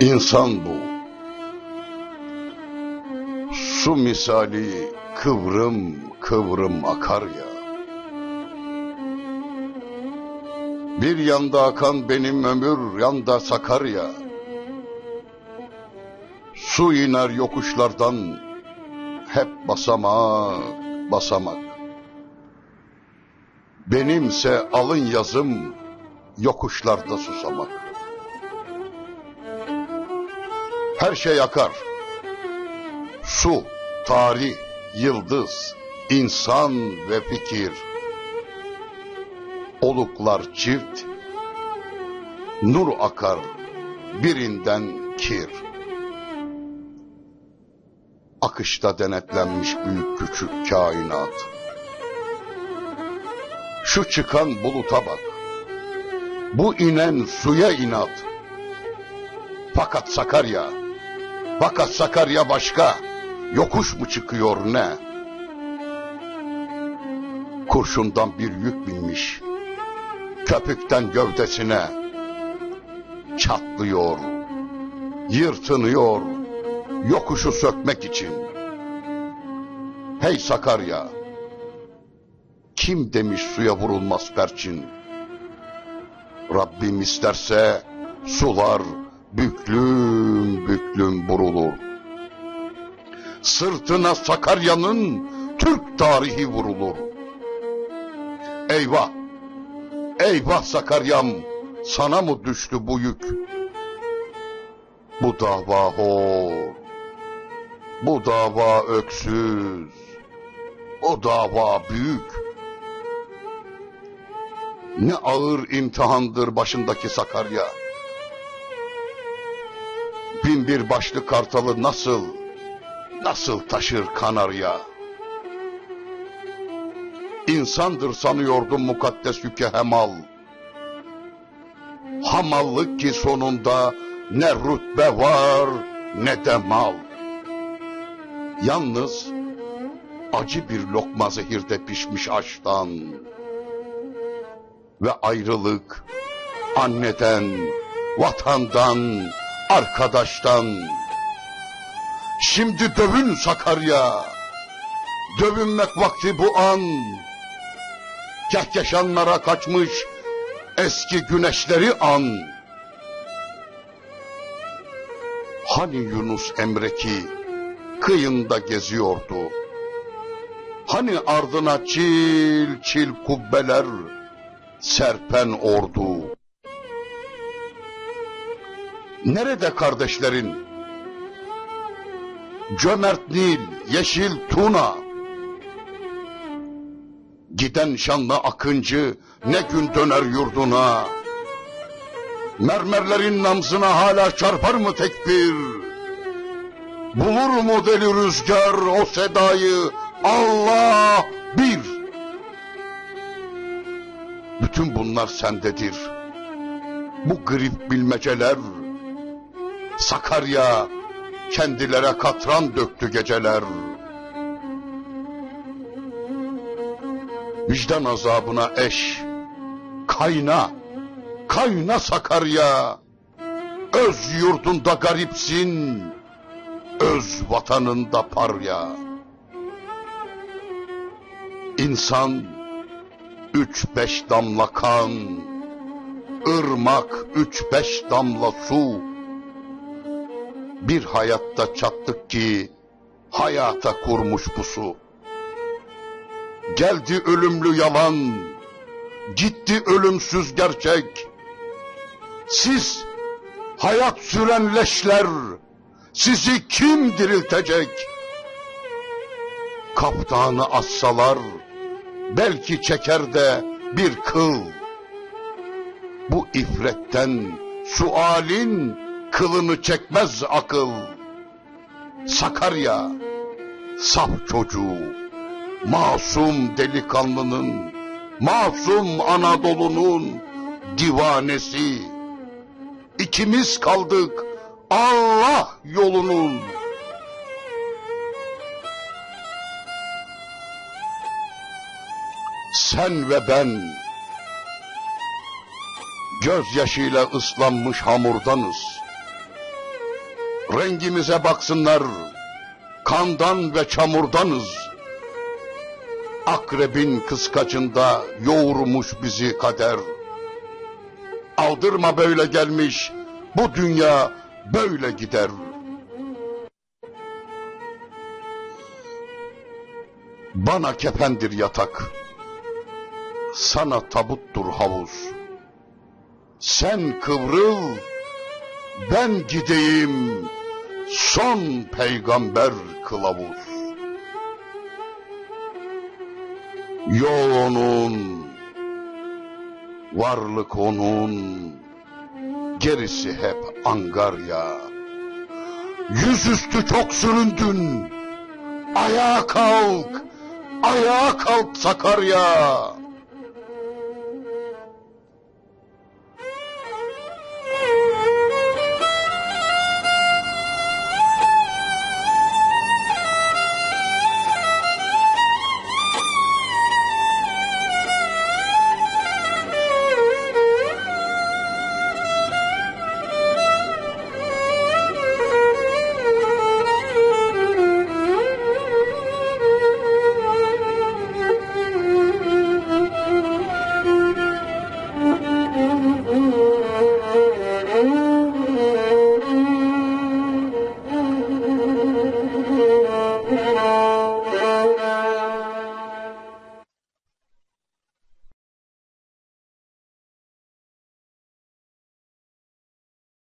İnsan bu. Su misali kıvrım kıvrım akar ya. Bir yanda akan benim ömür, yanda Sakarya. Su iner yokuşlardan, hep basamak, basamak. Benimse alın yazım, yokuşlarda susamak. Her şey akar. Su, tarih, yıldız, insan ve fikir. Oluklar çift, nur akar birinden kir. Akışta denetlenmiş büyük küçük kainat. Şu çıkan buluta bak. Bu inen suya inat. Fakat Sakarya, fakat Sakarya başka. Yokuş mu çıkıyor ne? Kurşundan bir yük binmiş. Köpükten gövdesine. Çatlıyor. Yırtınıyor. Yokuşu sökmek için. Hey Sakarya. Kim demiş suya vurulmaz perçin? Rabbim isterse sular büklüm büklüm vurulur. Sırtına Sakarya'nın Türk tarihi vurulur. Eyvah! Eyvah Sakaryam! Sana mı düştü bu yük? Bu dava hor. Bu dava öksüz. O dava büyük. Ne ağır imtihandır başındaki Sakarya. Bin bir başlı kartalı nasıl, nasıl taşır Kanarya? İnsandır sanıyordum mukaddes yüke hemal. Hamallık ki sonunda ne rütbe var ne de mal. Yalnız acı bir lokma zehirde pişmiş aştan. Ve ayrılık anneden, vatandan, arkadaştan. Şimdi dövün Sakarya. Dövünmek vakti bu an. Kehkeşanlara kaçmış eski güneşleri an. Hani Yunus Emre ki kıyında geziyordu. Hani ardına çil çil kubbeler serpen ordu. Nerede kardeşlerin? Cömert Nil, Yeşil Tuna. Giden şanlı akıncı ne gün döner yurduna. Mermerlerin namzına hala çarpar mı tekbir? Bulur mu deli rüzgar o sedayı Allah bir? Bütün bunlar sendedir. Bu grip bilmeceler, Sakarya kendilere katran döktü geceler. Vicdan azabına eş, kayna, kayna Sakarya. Öz yurdunda garipsin, öz vatanında parya. İnsan üç beş damla kan, ırmak üç beş damla su. Bir hayatta çattık ki hayata kurmuş bu su. Geldi ölümlü yalan, gitti ölümsüz gerçek. Siz hayat süren leşler, sizi kim diriltecek? Kaptanı assalar, belki çeker de bir kıl. Bu ifretten sualin kılını çekmez akıl. Sakarya, saf çocuğu, masum delikanlının, masum Anadolu'nun divanesi. İkimiz kaldık Allah yolunun. Sen ve ben gözyaşıyla ıslanmış hamurdanız. Rengimize baksınlar, kandan ve çamurdanız. Akrebin kıskacında yoğurmuş bizi kader. Aldırma böyle gelmiş, bu dünya böyle gider. Bana kefendir yatak, sana tabuttur havuz. Sen kıvrıl, ben gideyim, son peygamber kılavuz. Yol onun, varlık onun, gerisi hep angarya. Yüzüstü çok süründün, ayağa kalk, ayağa kalk Sakarya.